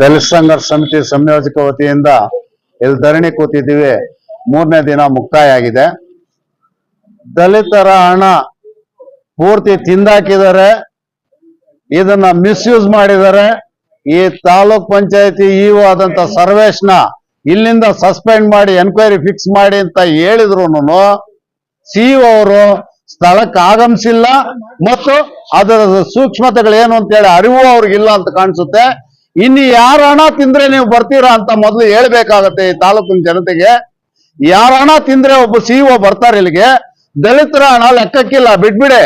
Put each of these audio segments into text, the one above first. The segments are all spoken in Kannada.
ದಲಿತ ಸಂಘರ್ಷ ಸಮಿತಿ ಸಂಯೋಜಕ ವತಿಯಿಂದ ಇಲ್ಲಿ ಧರಣಿ ಕೂತಿದ್ದೀವಿ. ಮೂರನೇ ದಿನ ಮುಕ್ತಾಯ ಆಗಿದೆ. ದಲಿತರ ಹಣ ಪೂರ್ತಿ ತಿಂದಾಕಿದ್ದಾರೆ. ಇದನ್ನ ಮಿಸ್ಯೂಸ್ ಮಾಡಿದ್ದಾರೆ. ಈ ತಾಲೂಕ್ ಪಂಚಾಯತಿ ಇಒ ಆದಂತ ಸರ್ವೇಶ್ನ ಇಲ್ಲಿಂದ ಸಸ್ಪೆಂಡ್ ಮಾಡಿ, ಎನ್ಕ್ವೈರಿ ಫಿಕ್ಸ್ ಮಾಡಿ ಅಂತ ಹೇಳಿದ್ರು ಸಿಇಒ ಅವರು ಸ್ಥಳಕ್ಕೆ ಆಗಮಿಸಿಲ್ಲ. ಮತ್ತು ಅದರ ಸೂಕ್ಷ್ಮತೆಗಳು ಏನು ಅಂತ ಹೇಳಿ ಅರಿವು ಅವ್ರಿಗಿಲ್ಲ ಅಂತ ಕಾಣಿಸುತ್ತೆ. ಇನ್ನು ಯಾರ ಹಣ ತಿಂದ್ರೆ ನೀವು ಬರ್ತೀರಾ ಅಂತ ಮೊದಲು ಹೇಳ್ಬೇಕಾಗತ್ತೆ ಈ ತಾಲೂಕಿನ ಜನತೆಗೆ. ಯಾರ ಹಣ ತಿಂದ್ರೆ ಒಬ್ಬ ಸಿಇಒ ಬರ್ತಾರೆ ಇಲ್ಲಿಗೆ. ದಲಿತರ ಹಣ ಲೆಕ್ಕಕ್ಕಿಲ್ಲ, ಬಿಟ್ಬಿಡೆ.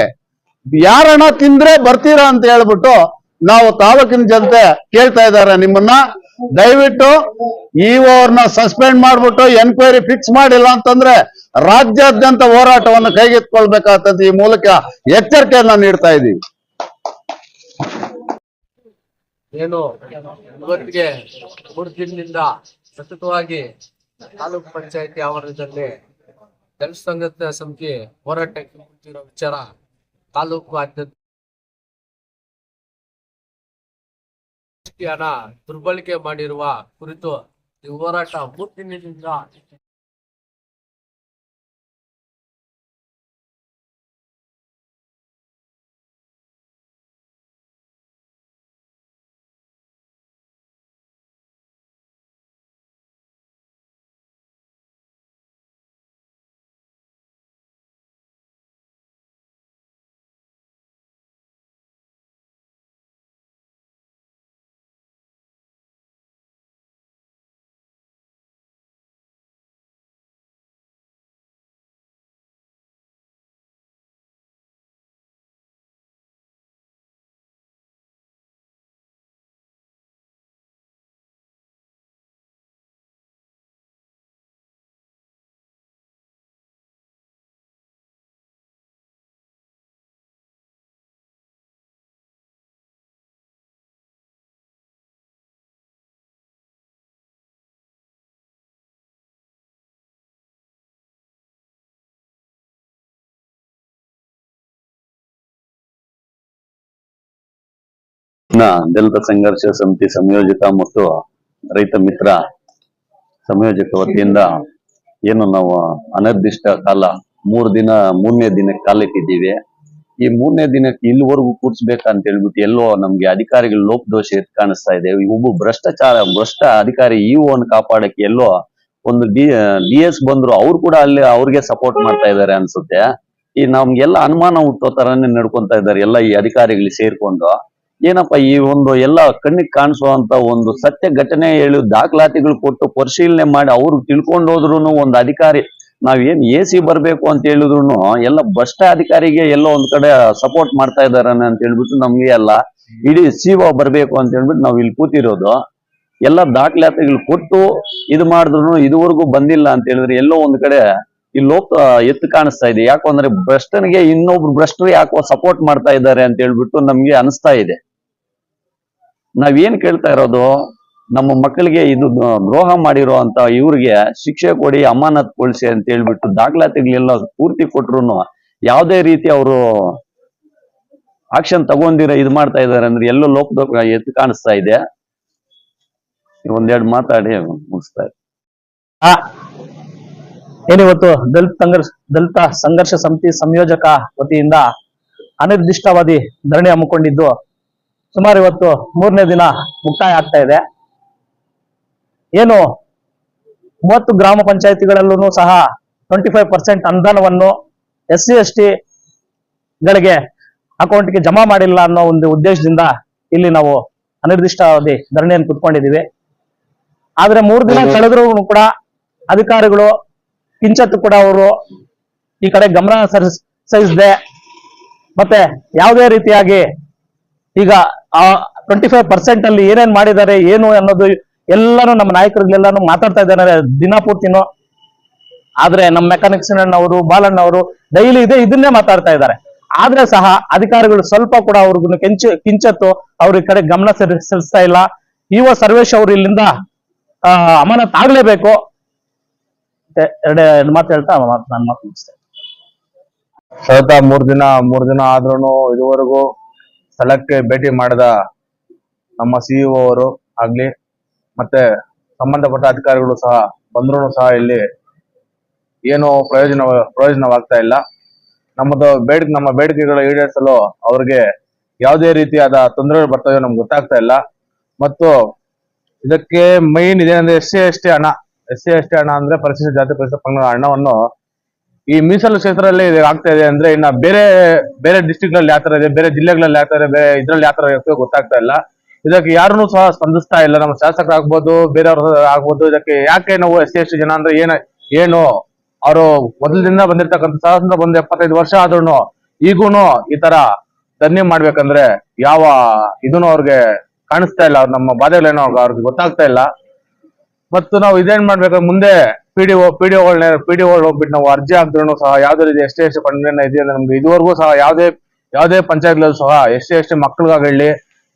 ಯಾರ ಹಣ ತಿಂದ್ರೆ ಬರ್ತೀರಾ ಅಂತ ಹೇಳ್ಬಿಟ್ಟು ನಾವು ತಾಲೂಕಿನ ಜನತೆ ಕೇಳ್ತಾ ಇದ್ದಾರೆ ನಿಮ್ಮನ್ನ. ದಯವಿಟ್ಟು ಇಒ ಅವ್ರನ್ನ ಸಸ್ಪೆಂಡ್ ಮಾಡ್ಬಿಟ್ಟು ಎನ್ಕ್ವೈರಿ ಫಿಕ್ಸ್ ಮಾಡಿಲ್ಲ ಅಂತಂದ್ರೆ ರಾಜ್ಯಾದ್ಯಂತ ಹೋರಾಟವನ್ನು ಕೈಗೆತ್ಕೊಳ್ಬೇಕಾಗ್ತದೆ ಈ ಮೂಲಕ ಎಚ್ಚರಿಕೆಯನ್ನ ನೀಡ್ತಾ ಇದ್ದೀವಿ ಏನು, ಇವತ್ತಿಗೆ ಮೂರು ದಿನದಿಂದ ಸತತವಾಗಿ ತಾಲೂಕು ಪಂಚಾಯತಿ ಆವರಣದಲ್ಲಿ ದಲಿತ ಸಂಘದ ಸಮಿತಿ ಹೋರಾಟಕ್ಕೆ ಕೂತಿರೋ ವಿಚಾರ ತಾಲೂಕು ಆದ್ಯಂತ ದುರ್ಬಳಕೆ ಮಾಡಿರುವ ಕುರಿತು ಈ ಹೋರಾಟ ಮೂರು ದಿನದಿಂದ ನ ದಲಿತ ಸಂಘರ್ಷ ಸಮಿತಿ ಸಂಯೋಜಕ ಮತ್ತು ರೈತ ಮಿತ್ರ ಸಂಯೋಜಕ ವತಿಯಿಂದ ಏನು ನಾವು ಅನಿರ್ದಿಷ್ಟ ಕಾಲ ಮೂರು ದಿನ, ಮೂರನೇ ದಿನಕ್ಕೆ ಕಾಲಿಟ್ಟಿದ್ದೀವಿ. ಈ ಮೂರನೇ ದಿನಕ್ಕೆ ಇಲ್ಲಿವರೆಗೂ ಕೂರ್ಸ್ಬೇಕಂತ ಹೇಳ್ಬಿಟ್ಟು ಎಲ್ಲೋ ನಮ್ಗೆ ಅಧಿಕಾರಿಗಳ ಲೋಪದೋಷ ಎದ್ ಕಾಣಿಸ್ತಾ ಇದೆ. ಒಬ್ಬ ಭ್ರಷ್ಟಾಚಾರ, ಭ್ರಷ್ಟ ಅಧಿಕಾರಿ ಇಒನ್ ಕಾಪಾಡಕ್ಕೆ ಎಲ್ಲೋ ಒಂದು ಡಿ ಎಸ್ ಬಂದ್ರು ಅವ್ರು ಕೂಡ ಅಲ್ಲಿ ಅವ್ರಿಗೆ ಸಪೋರ್ಟ್ ಮಾಡ್ತಾ ಇದ್ದಾರೆ ಅನ್ಸುತ್ತೆ. ಈ ನಮ್ಗೆಲ್ಲ ಅನುಮಾನ ಹುಟ್ಟೋ ತರಾನೇ ನಡ್ಕೊಂತ ಇದ್ದಾರೆ ಎಲ್ಲ ಈ ಅಧಿಕಾರಿಗಳು ಸೇರ್ಕೊಂಡು. ಏನಪ್ಪ ಈ ಒಂದು ಎಲ್ಲ ಕಣ್ಣಿಗೆ ಕಾಣಿಸುವಂತ ಒಂದು ಸತ್ಯ ಘಟನೆ ಹೇಳಿ ದಾಖಲಾತಿಗಳು ಕೊಟ್ಟು ಪರಿಶೀಲನೆ ಮಾಡಿ ಅವ್ರು ತಿಳ್ಕೊಂಡೋದ್ರು ಒಂದು ಅಧಿಕಾರಿ ನಾವೇನ್ ಎ ಸಿ ಬರ್ಬೇಕು ಅಂತ ಹೇಳಿದ್ರು ಎಲ್ಲ ಭ್ರಷ್ಟ ಅಧಿಕಾರಿಗೆ ಎಲ್ಲ ಒಂದ್ ಕಡೆ ಸಪೋರ್ಟ್ ಮಾಡ್ತಾ ಇದಾರೆ ಅಂತ ಹೇಳ್ಬಿಟ್ಟು ನಮ್ಗೆ ಎಲ್ಲ ಇಡೀ ಸಿಒ ಬರ್ಬೇಕು ಅಂತ ಹೇಳ್ಬಿಟ್ಟು ನಾವು ಇಲ್ಲಿ ಕೂತಿರೋದು. ಎಲ್ಲ ದಾಖಲಾತಿಗಳು ಕೊಟ್ಟು ಇದು ಮಾಡಿದ್ರು ಇದುವರೆಗೂ ಬಂದಿಲ್ಲ ಅಂತ ಹೇಳಿದ್ರೆ ಎಲ್ಲೋ ಒಂದ್ ಕಡೆ ಈ ಲೋಕ ಎತ್ತು ಕಾಣಿಸ್ತಾ ಇದೆ. ಯಾಕಂದ್ರೆ ಭ್ರಷ್ಟನಿಗೆ ಇನ್ನೊಬ್ರು ಭ್ರಷ್ಟರು ಯಾಕೋ ಸಪೋರ್ಟ್ ಮಾಡ್ತಾ ಇದ್ದಾರೆ ಅಂತ ಹೇಳ್ಬಿಟ್ಟು ನಮ್ಗೆ ಅನಿಸ್ತಾ ಇದೆ. ನಾವೇನ್ ಕೇಳ್ತಾ ಇರೋದು, ನಮ್ಮ ಮಕ್ಕಳಿಗೆ ಇದು ದ್ರೋಹ ಮಾಡಿರೋ ಅಂತ ಇವ್ರಿಗೆ ಶಿಕ್ಷೆ ಕೊಡಿ, ಅಮಾನತ್ ಕೊಳಿಸಿ ಅಂತ ಹೇಳ್ಬಿಟ್ಟು ದಾಖಲಾತಿಗಳೆಲ್ಲ ಪೂರ್ತಿ ಕೊಟ್ರು ಯಾವುದೇ ರೀತಿ ಅವರು ಆಕ್ಷನ್ ತಗೊಂಡಿರ, ಇದು ಮಾಡ್ತಾ ಇದ್ದಾರೆ ಅಂದ್ರೆ ಎಲ್ಲೋ ಲೋಕದ ಎತ್ತು ಕಾಣಿಸ್ತಾ ಇದೆ. ಒಂದೆರಡು ಮಾತಾಡಿ, ಮುಗಿಸ್ತಾ ಇದೆ ಏನಿವತ್ತು? ದಲಿತ ಸಂಘರ್ಷ ದಲಿತ ಸಂಘರ್ಷ ಸಮಿತಿ ಸಂಯೋಜಕ ವತಿಯಿಂದ ಅನಿರ್ದಿಷ್ಟಾವಧಿ ಧರಣಿ ಹಮ್ಮಿಕೊಂಡಿದ್ದು ಸುಮಾರು ಇವತ್ತು ಮೂರನೇ ದಿನ ಮುಕ್ತಾಯ ಆಗ್ತಾ ಇದೆ. ಏನು ಮೂವತ್ತು ಗ್ರಾಮ ಪಂಚಾಯತಿಗಳಲ್ಲೂ ಸಹ ಟ್ವೆಂಟಿ ಫೈವ್ ಪರ್ಸೆಂಟ್ ಅನುದಾನವನ್ನು ಎಸ್ ಸಿ ಎಸ್ ಟಿ ಗಳಿಗೆ ಅಕೌಂಟ್ಗೆ ಜಮಾ ಮಾಡಿಲ್ಲ ಅನ್ನೋ ಒಂದು ಉದ್ದೇಶದಿಂದ ಇಲ್ಲಿ ನಾವು ಅನಿರ್ದಿಷ್ಟಾವಧಿ ಧರಣಿಯನ್ನು ಕುತ್ಕೊಂಡಿದ್ದೀವಿ. ಆದ್ರೆ ಮೂರು ದಿನ ಕಳೆದ್ರೂ ಕೂಡ ಅಧಿಕಾರಿಗಳು ಕಿಂಚತ್ತು ಕೂಡ ಅವರು ಈ ಕಡೆ ಗಮನ ಸಹಿಸದೆ ಮತ್ತೆ ಯಾವುದೇ ರೀತಿಯಾಗಿ ಈಗ ಆ ಟ್ವೆಂಟಿ ಫೈವ್ ಪರ್ಸೆಂಟ್ ಅಲ್ಲಿ ಏನೇನ್ ಮಾಡಿದ್ದಾರೆ, ಏನು ಅನ್ನೋದು ಎಲ್ಲಾನು ನಮ್ಮ ನಾಯಕರುಗಳೆಲ್ಲಾನು ಮಾತಾಡ್ತಾ ಇದ್ದಾರೆ ದಿನ ಪೂರ್ತಿನೂ. ಆದ್ರೆ ನಮ್ಮ ಮೆಕ್ಯಾನಿಕ್ಸ್ ಅವರು, ಬಾಲಣ್ಣ ಅವರು ಡೈಲಿ ಇದೆ ಇದನ್ನೇ ಮಾತಾಡ್ತಾ ಇದ್ದಾರೆ. ಆದ್ರೆ ಸಹ ಅಧಿಕಾರಿಗಳು ಸ್ವಲ್ಪ ಕೂಡ ಅವ್ರಿಗೂ ಕೆಂಚ, ಕಿಂಚತ್ತು ಅವ್ರ ಈ ಕಡೆ ಗಮನ ಸೆರಿ- ಸರಿಸ್ತಾ ಇಲ್ಲ. ಇವ ಸರ್ವೇಶ್ ಅವರು ಇಲ್ಲಿಂದ ಅಮಾನತ್ ಆಗ್ಲೇಬೇಕು. ಎರಡು ಮಾತು ಹೇಳ್ತಾ ನಾನು ಮಾತು ಮುಗಿಸ್ತೇನೆ. ಸತತ ಮೂರ್ ದಿನ ಮೂರ್ ದಿನ ಆದ್ರೂ ಇದುವರೆಗೂ ಸ್ಥಳಕ್ಕೆ ಭೇಟಿ ಮಾಡಿದ ನಮ್ಮ ಸಿಇಒ ಅವರು ಆಗ್ಲಿ, ಮತ್ತೆ ಸಂಬಂಧಪಟ್ಟ ಅಧಿಕಾರಿಗಳು ಸಹ ಬಂದ್ರು ಸಹ ಇಲ್ಲಿ ಏನು ಪ್ರಯೋಜನ, ಪ್ರಯೋಜನವಾಗ್ತಾ ಇಲ್ಲ. ನಮ್ಮದು ಬೇಡಿಕೆ ನಮ್ಮ ಬೇಡಿಕೆಗಳ ಈಡೇರಿಸಲು ಅವ್ರಿಗೆ ಯಾವುದೇ ರೀತಿಯಾದ ತೊಂದರೆಗಳು ಬರ್ತವೆ ನಮ್ಗೆ ಗೊತ್ತಾಗ್ತಾ ಇಲ್ಲ. ಮತ್ತು ಇದಕ್ಕೆ ಮೈನ್ ಇದೇನಂದ್ರೆ ಎಸ್ ಸಿ, ಎಸ್ ಟಿ ಹಣ. ಎಸ್ ಸಿ, ಎಸ್ ಟಿ ಹಣ ಅಂದ್ರೆ ಪರಿಶಿಷ್ಟ ಜಾತಿ ಪರಿಶಿಷ್ಟ ಪಂಗಡ ಹಣವನ್ನು ಈ ಮೀಸಲು ಕ್ಷೇತ್ರದಲ್ಲಿ ಆಗ್ತಾ ಇದೆ ಅಂದ್ರೆ ಇನ್ನ ಬೇರೆ ಬೇರೆ ಡಿಸ್ಟಿಕ್ಗಳಲ್ಲಿ ಯಾತ್ರ ತರ ಇದೆ, ಬೇರೆ ಜಿಲ್ಲೆಗಳಲ್ಲಿ ಯಾತ್ರ ತರ ಇದೆ ಇದ್ರಲ್ಲಿ ಯಾತ್ರ ತರ ಇರ್ತದೆ ಗೊತ್ತಾಗ್ತಾ ಇಲ್ಲ. ಇದಕ್ಕೆ ಯಾರನ್ನೂ ಸಹ ಸ್ಪಂದಿಸ್ತಾ ಇಲ್ಲ. ನಮ್ಮ ಶಾಸಕರಾಗ್ಬೋದು ಬೇರೆಯವರು ಆಗ್ಬೋದು. ಇದಕ್ಕೆ ಯಾಕೆ ನಾವು ಎಸ್ ಸಿ ಎಷ್ಟು ಜನ ಅಂದ್ರೆ ಏನ, ಏನು? ಅವರು ಮೊದಲಿನಿಂದ ಬಂದಿರ್ತಕ್ಕಂಥ ಸ್ವಾತಂತ್ರ್ಯ ಬಂದ ಎಪ್ಪತ್ತೈದು ವರ್ಷ ಆದ್ರೂ ಈಗೂನು ಈ ತರ ತನ್ನೇ ಮಾಡ್ಬೇಕಂದ್ರೆ ಯಾವ ಇದನ್ನು ಅವ್ರಿಗೆ ಕಾಣಿಸ್ತಾ ಇಲ್ಲ. ನಮ್ಮ ಬಾಧೆಗಳೇನೋ ಅವ್ರಿಗೆ ಗೊತ್ತಾಗ್ತಾ ಇಲ್ಲ. ಮತ್ತು ನಾವು ಇದೇನ್ ಮಾಡ್ಬೇಕು? ಮುಂದೆ P D O P D ಒಗಳನ್ನ P D ಹೋಗ್ಬಿಟ್ಟು ನಾವು ಅರ್ಜಿ ಹಾಕಿದ್ರು ಸಹ ಯಾವ್ದು ರೀತಿ ಎಷ್ಟೇ ಎಷ್ಟು ಫಂಡ್ ಇದೆ ನಮಗೆ ನಮ್ಗೆ ಇದುವರೆಗೂ ಸಹ ಯಾವುದೇ ಯಾವುದೇ ಪಂಚಾಯತ್ಗಳಲ್ಲೂ ಸಹ ಎಷ್ಟೇ ಎಷ್ಟು ಮಕ್ಕಳಿಗಾಗಲಿ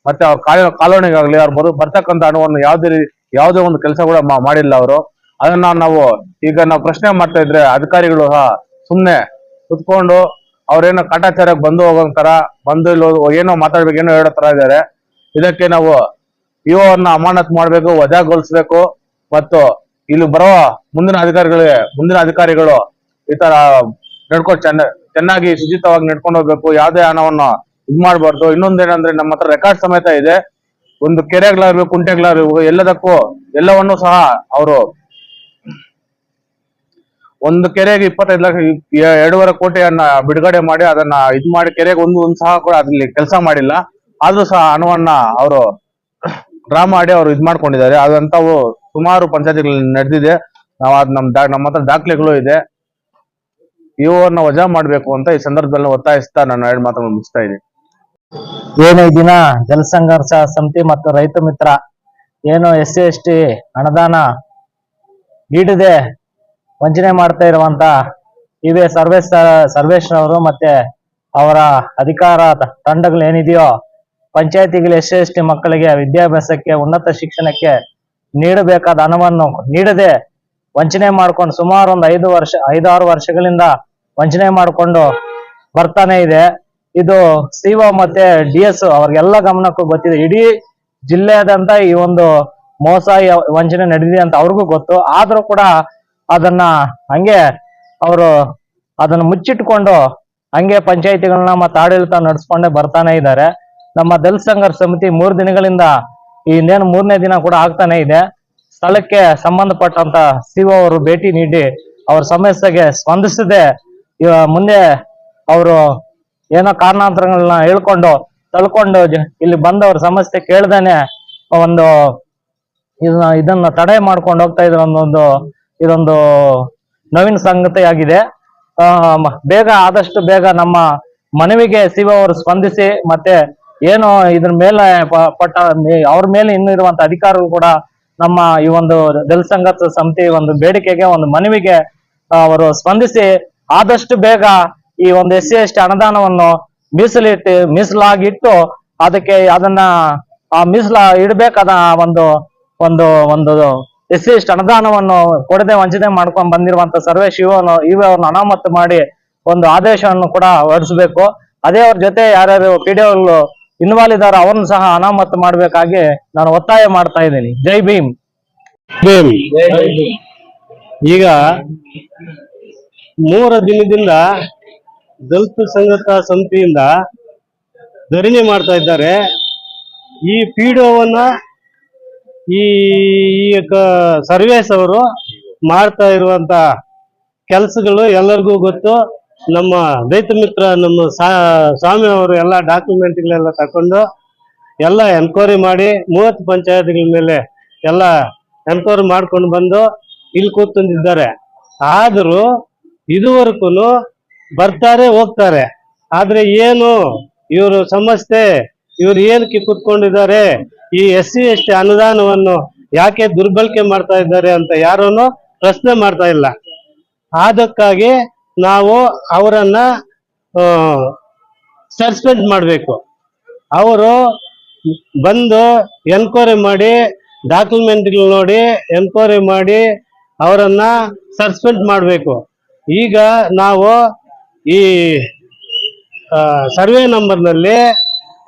ಮತ್ತೆ ಅವ್ರ ಕಾಲ, ಕಾಲೋನಿಗಾಗಲಿ ಅವ್ರು ಬರೋ, ಬರ್ತಕ್ಕಂಥ ಹಣವನ್ನು ಯಾವುದೇ ಯಾವುದೇ ಒಂದು ಕೆಲಸ ಕೂಡ ಮಾಡಿಲ್ಲ ಅವರು. ಅದನ್ನ ನಾವು ಈಗ ನಾವು ಪ್ರಶ್ನೆ ಮಾಡ್ತಾ ಇದ್ರೆ ಅಧಿಕಾರಿಗಳು ಸಹ ಸುಮ್ಮನೆ ಕುತ್ಕೊಂಡು ಅವ್ರೇನೋ ಕಾಟಾಚಾರಕ್ಕೆ ಬಂದು ಹೋಗೋಂತರ ಬಂದು ಇಲ್ಲಿ, ಏನೋ ಮಾತಾಡ್ಬೇಕು, ಏನೋ ಹೇಳೋ ತರ ಇದ್ದಾರೆ. ಇದಕ್ಕೆ ನಾವು ಇಒ ಅವ್ರನ್ನ ಅಮಾನತ್ ಮಾಡ್ಬೇಕು, ವಜಾಗೊಳಿಸ್ಬೇಕು, ಮತ್ತು ಇಲ್ಲಿ ಬರೋ ಮುಂದಿನ ಅಧಿಕಾರಿಗಳಿಗೆ, ಮುಂದಿನ ಅಧಿಕಾರಿಗಳು ಈ ತರ ನಡ್ಕೊ, ಚೆನ್ನ, ಚೆನ್ನಾಗಿ ಶುಚಿತವಾಗಿ ನಡ್ಕೊಂಡು ಹೋಗ್ಬೇಕು. ಯಾವ್ದೇ ಹಣವನ್ನು ಇದ್ ಮಾಡಬಾರ್ದು. ಇನ್ನೊಂದೇನಂದ್ರೆ ನಮ್ಮ ಹತ್ರ ರೆಕಾರ್ಡ್ ಸಮೇತ ಇದೆ. ಒಂದು ಕೆರೆಗಳಾಗ್ಬೇಕು ಕುಂಟೆಗಳಾಗ್ಬೇಕು ಎಲ್ಲದಕ್ಕೂ ಎಲ್ಲವನ್ನು ಸಹ ಅವರು ಒಂದು ಕೆರೆಗೆ ಇಪ್ಪತ್ತೈದು ಲಕ್ಷ ಎರಡೂವರೆ ಕೋಟಿಯನ್ನ ಬಿಡುಗಡೆ ಮಾಡಿ ಅದನ್ನ ಇದ್ ಮಾಡಿ ಕೆರೆಗೆ ಒಂದು ಒಂದು ಸಹ ಕೂಡ ಅದ್ರಲ್ಲಿ ಕೆಲಸ ಮಾಡಿಲ್ಲ. ಆದ್ರೂ ಸಹ ಹಣವನ್ನ ಅವರು ಡ್ರಾ ಮಾಡಿ ಅವರು ಇದ್ ಮಾಡ್ಕೊಂಡಿದ್ದಾರೆ. ಅದಂತವು ಸುಮಾರು ಪಂಚಾಯತಿಗಳಲ್ಲಿ ನಡೆದಿದೆ. ನಾವು ಅದು ನಮ್ ನಮ್ಮ ಹತ್ರ ದಾಖಲೆಗಳು ಇದೆ. ಇವನ್ನ ವಜಾ ಮಾಡಬೇಕು ಅಂತ ಈ ಸಂದರ್ಭದಲ್ಲಿ ಒತ್ತಾಯಿಸ್ತಾ ನಾನು ಎರಡು ಮಾತನ್ನು ಮುಗಿಸ್ತಾ ಇದ್ದೀನಿ. ಏನು ದಿನ ಜಲಸಂಘರ್ಷ ಸಮಿತಿ ಮತ್ತು ರೈತ ಮಿತ್ರ ಏನು ಎಸ್ ಸಿ ಎಸ್ ಟಿ ಅನುದಾನ ನೀಡದೆ ವಂಚನೆ ಮಾಡ್ತಾ ಇರುವಂತ ಇವೆ ಸರ್ವೇಶ್ ಸರ್ವೇಶ್ ಅವರು ಮತ್ತೆ ಅವರ ಅಧಿಕಾರ ತಂಡಗಳು ಏನಿದೆಯೋ, ಪಂಚಾಯತಿಗಳು ಎಸ್ ಸಿ ಎಸ್ ಟಿ ಮಕ್ಕಳಿಗೆ ವಿದ್ಯಾಭ್ಯಾಸಕ್ಕೆ ಉನ್ನತ ಶಿಕ್ಷಣಕ್ಕೆ ನೀಡಬೇಕಾದ ಹಣವನ್ನು ನೀಡದೆ ವಂಚನೆ ಮಾಡ್ಕೊಂಡು ಸುಮಾರು ಒಂದು ಐದು ವರ್ಷ, ಐದಾರು ವರ್ಷಗಳಿಂದ ವಂಚನೆ ಮಾಡಿಕೊಂಡು ಬರ್ತಾನೆ ಇದೆ. ಇದು ಸಿಒ ಮತ್ತೆ ಡಿ ಎಸ್ ಅವ್ರಿಗೆಲ್ಲ ಗಮನಕ್ಕೂ ಗೊತ್ತಿದೆ. ಇಡೀ ಜಿಲ್ಲೆಯಾದಂತ ಈ ಒಂದು ಮೋಸ ವಂಚನೆ ನಡೆದಿದೆ ಅಂತ ಅವ್ರಿಗೂ ಗೊತ್ತು. ಆದ್ರೂ ಕೂಡ ಅದನ್ನ ಹಂಗೆ ಅವರು ಅದನ್ನ ಮುಚ್ಚಿಟ್ಕೊಂಡು ಹಂಗೆ ಪಂಚಾಯತಿಗಳನ್ನ ಮತ್ತೆ ಆಡಳಿತ ನಡೆಸ್ಕೊಂಡೇ ಬರ್ತಾನೆ ಇದ್ದಾರೆ. ನಮ್ಮ ದಲಿತ ಸಂಘರ್ಷ ಸಮಿತಿ ಮೂರು ದಿನಗಳಿಂದ ಇನ್ನೇನು ಮೂರನೇ ದಿನ ಕೂಡ ಆಗ್ತಾನೆ ಇದೆ. ಸ್ಥಳಕ್ಕೆ ಸಂಬಂಧಪಟ್ಟಂತ ಸಿಒ ಅವರು ಭೇಟಿ ನೀಡಿ ಅವ್ರ ಸಮಸ್ಯೆಗೆ ಸ್ಪಂದಿಸದೆ ಮುಂದೆ ಅವರು ಏನೋ ಕಾರಣಾಂತರಗಳನ್ನ ಹೇಳ್ಕೊಂಡು ತಳ್ಕೊಂಡು ಇಲ್ಲಿ ಬಂದವ್ರ ಸಮಸ್ಯೆ ಕೇಳ್ದೇನೆ ಒಂದು ಇದನ್ನ ಇದನ್ನ ತಡೆ ಮಾಡ್ಕೊಂಡು ಹೋಗ್ತಾ ಇದ್ರು ಒಂದು ಇದೊಂದು ನವೀನ ಸಂಗತಿ ಆಗಿದೆ ಆ, ಬೇಗ ಆದಷ್ಟು ಬೇಗ ನಮ್ಮ ಮನವಿಗೆ ಸಿವ ಅವರು ಸ್ಪಂದಿಸಿ ಮತ್ತೆ ಏನು ಇದ್ರ ಮೇಲೆ ಪಟ್ಟ ಅವ್ರ ಮೇಲೆ ಇನ್ನೂ ಇರುವಂತ ಅಧಿಕಾರಿಗಳು ಕೂಡ ನಮ್ಮ ಈ ಒಂದು ದಲಿತ ಸಂಘರ್ಷ ಸಮಿತಿ ಒಂದು ಬೇಡಿಕೆಗೆ, ಒಂದು ಮನವಿಗೆ ಅವರು ಸ್ಪಂದಿಸಿ ಆದಷ್ಟು ಬೇಗ ಈ ಒಂದು ಎಸ್ ಸಿ ಎಸ್ ಅನುದಾನವನ್ನು ಮೀಸಲಿಟ್ಟು, ಮೀಸಲಾಗಿಟ್ಟು ಅದಕ್ಕೆ ಅದನ್ನ, ಆ, ಮೀಸಲ ಇಡಬೇಕಾದ ಒಂದು ಒಂದು ಒಂದು ಎಸ್ ಸಿ ಎಸ್ ಅನುದಾನವನ್ನು ಕೊಡದೆ ವಂಚನೆ ಮಾಡ್ಕೊಂಡ್ ಬಂದಿರುವಂತ ಸರ್ವೇಶ್ ಇವನು ಇವರನ್ನು ಅನಾಮತ್ತು ಮಾಡಿ ಒಂದು ಆದೇಶವನ್ನು ಕೂಡ ಹೊರಡಿಸಬೇಕು. ಅದೇ ಅವ್ರ ಜೊತೆ ಯಾರ್ಯಾರು ಪಿ ಡಿ ಇನ್ವಾಲ್ವ್ ಇದ್ದಾರೆ ಅವ್ರನ್ನ ಸಹ ಅನಾಮತ್ ಮಾಡಬೇಕಾಗಿ ನಾನು ಒತ್ತಾಯ ಮಾಡ್ತಾ ಇದ್ದೀನಿ. ಜೈ ಭೀಮ್. ಭೀಮ್. ಈಗ ಮೂರ ದಿನದಿಂದ ದಲಿತ ಸಂಘಟ ಸಮಿತಿಯಿಂದ ಧರಣಿ ಮಾಡ್ತಾ ಇದ್ದಾರೆ. ಈ ಪಿಡಿಒವನ್ನ ಈ ಈ ಕ- ಸರ್ವೇಸ್ ಅವರು ಮಾಡ್ತಾ ಇರುವಂತ ಕೆಲಸಗಳು ಎಲ್ಲರಿಗೂ ಗೊತ್ತು. ನಮ್ಮ ರೈತ ಮಿತ್ರ, ನಮ್ಮ ಸ್ವಾಮಿ ಅವರು ಎಲ್ಲ ಡಾಕ್ಯುಮೆಂಟ್ಗಳೆಲ್ಲ ತಕೊಂಡು ಎಲ್ಲ ಎನ್ಕ್ವೈರಿ ಮಾಡಿ ಮೂವತ್ತು ಪಂಚಾಯತ್ಗಳ ಮೇಲೆ ಎಲ್ಲ ಎನ್ಕ್ವೈರಿ ಮಾಡ್ಕೊಂಡು ಬಂದು ಇಲ್ಲಿ ಕೂತ್ಕೊಂಡಿದ್ದಾರೆ. ಆದರೂ ಇದುವರೆಗೂ ಬರ್ತಾರೆ, ಹೋಗ್ತಾರೆ. ಆದ್ರೆ ಏನು ಇವರು ಸಮಸ್ಯೆ, ಇವ್ರು ಏನಕ್ಕೆ ಕೂತ್ಕೊಂಡಿದ್ದಾರೆ, ಈ ಎಸ್ ಸಿ, ಎಸ್ ಟಿ ಅನುದಾನವನ್ನು ಯಾಕೆ ದುರ್ಬಳಕೆ ಮಾಡ್ತಾ ಇದ್ದಾರೆ ಅಂತ ಯಾರನ್ನು ಪ್ರಶ್ನೆ ಮಾಡ್ತಾ ಇಲ್ಲ. ಅದಕ್ಕಾಗಿ ನಾವು ಅವರನ್ನ ಸಸ್ಪೆಂಡ್ ಮಾಡಬೇಕು. ಅವರು ಬಂದು ಎನ್ಕ್ವೈರಿ ಮಾಡಿ, ಡಾಕ್ಯುಮೆಂಟ್ಗಳು ನೋಡಿ, ಎನ್ಕ್ವೈರಿ ಮಾಡಿ ಅವರನ್ನ ಸಸ್ಪೆಂಡ್ ಮಾಡಬೇಕು. ಈಗ ನಾವು ಈ ಸರ್ವೆ ನಂಬರ್ನಲ್ಲಿ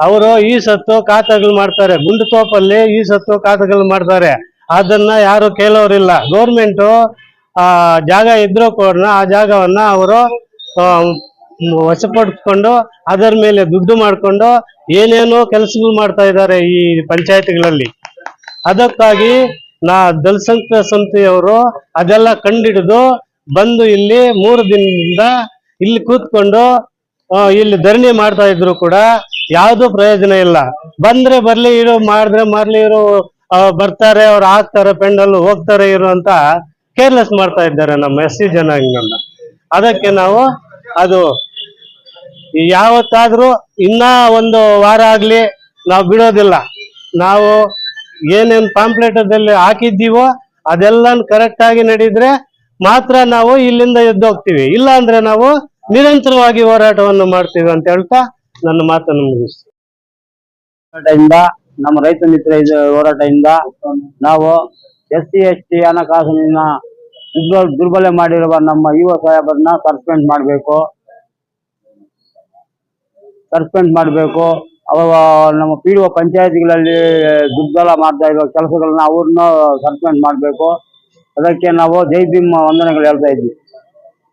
ಅವರು ಈ ಸತ್ತು ಖಾತೆಗಳು ಮಾಡ್ತಾರೆ. ಗುಂಡು ತೋಪಲ್ಲಿ ಈ ಸತ್ತು ಖಾತೆಗಳು ಮಾಡ್ತಾರೆ. ಅದನ್ನ ಯಾರು ಕೇಳೋರಿಲ್ಲ. ಗೌರ್ಮೆಂಟು ಜಾಗ ಇದ್ರೂ ಕೂಡ ಆ ಜಾಗವನ್ನ ಅವರು ವಶಪಡಿಸ್ಕೊಂಡು ಅದರ ಮೇಲೆ ದುಡ್ಡು ಮಾಡಿಕೊಂಡು ಏನೇನೋ ಕೆಲಸಗಳು ಮಾಡ್ತಾ ಇದ್ದಾರೆ ಈ ಪಂಚಾಯತ್ಗಳಲ್ಲಿ. ಅದಕ್ಕಾಗಿ ನಾ ದಲ್ಸಂಖ್ಯ ಸಂಸ್ಥೆಯವರು ಅದೆಲ್ಲ ಕಂಡಿಡಿದು ಬಂದು ಇಲ್ಲಿ ಮೂರು ದಿನದಿಂದ ಇಲ್ಲಿ ಕೂತ್ಕೊಂಡು ಇಲ್ಲಿ ಧರಣಿ ಮಾಡ್ತಾ ಇದ್ರು ಕೂಡ ಯಾವುದು ಪ್ರಯೋಜನ ಇಲ್ಲ. ಬಂದ್ರೆ ಬರ್ಲಿ ಇರು, ಮಾಡಿದ್ರೆ ಮಾಡ್ಲಿ ಇರು ಬರ್ತಾರೆ, ಅವ್ರು ಹಾಕ್ತಾರೆ, ಪೆಂಡಲ್ ಹೋಗ್ತಾರೆ ಇರು ಅಂತ ಕೇರ್ಲೆಸ್ ಮಾಡ್ತಾ ಇದ್ದಾರೆ ನಮ್ಮ ಎಸ್ ಸಿ ಅದಕ್ಕೆ ನಾವು ಅದು ಯಾವತ್ತಾದ್ರೂ ಇನ್ನ ಒಂದು ವಾರ ಆಗ್ಲಿ ನಾವು ಬಿಡೋದಿಲ್ಲ. ನಾವು ಏನೇನ್ ಪಾಂಪ್ಲೆಟದಲ್ಲಿ ಹಾಕಿದ್ದೀವೋ ಅದೆಲ್ಲ ಕರೆಕ್ಟ್ ಆಗಿ ನಡೆದ್ರೆ ಮಾತ್ರ ನಾವು ಇಲ್ಲಿಂದ ಎದ್ದು ಹೋಗ್ತೀವಿ. ಇಲ್ಲ ಅಂದ್ರೆ ನಾವು ನಿರಂತರವಾಗಿ ಹೋರಾಟವನ್ನು ಮಾಡ್ತೀವಿ ಅಂತ ಹೇಳ್ತಾ ನನ್ನ ಮಾತನ್ನು ಮುಗಿಸ್ತೀನಿ. ಹೋರಾಟದಿಂದ, ನಮ್ಮ ರೈತ ಮಿತ್ರ ಹೋರಾಟದಿಂದ ನಾವು ಎಸ್ ಸಿ ಎಸ್ ಟಿ ಹಣಕಾಸಿನ ದುರ್ಬಲ ಮಾಡಿರುವ ನಮ್ಮ ಯುವ ಸಾಹೇಬರನ್ನ ಸಸ್ಪೆಂಡ್ ಮಾಡಬೇಕು. ಸಸ್ಪೆಂಡ್ ಮಾಡಬೇಕು. ಅವ ನಮ್ಮ ಪಿ ಡಿ ಒ ಪಂಚಾಯತಿಗಳಲ್ಲಿ ದುರ್ಬಲ ಮಾಡ್ತಾ ಇರೋ ಕೆಲಸಗಳನ್ನ ಅವ್ರನ್ನ ಸಸ್ಪೆಂಡ್ ಮಾಡಬೇಕು. ಅದಕ್ಕೆ ನಾವು ಜೈ ಭೀಮ್ ವಂದನೆಗಳು ಹೇಳ್ತಾ ಇದ್ವಿ.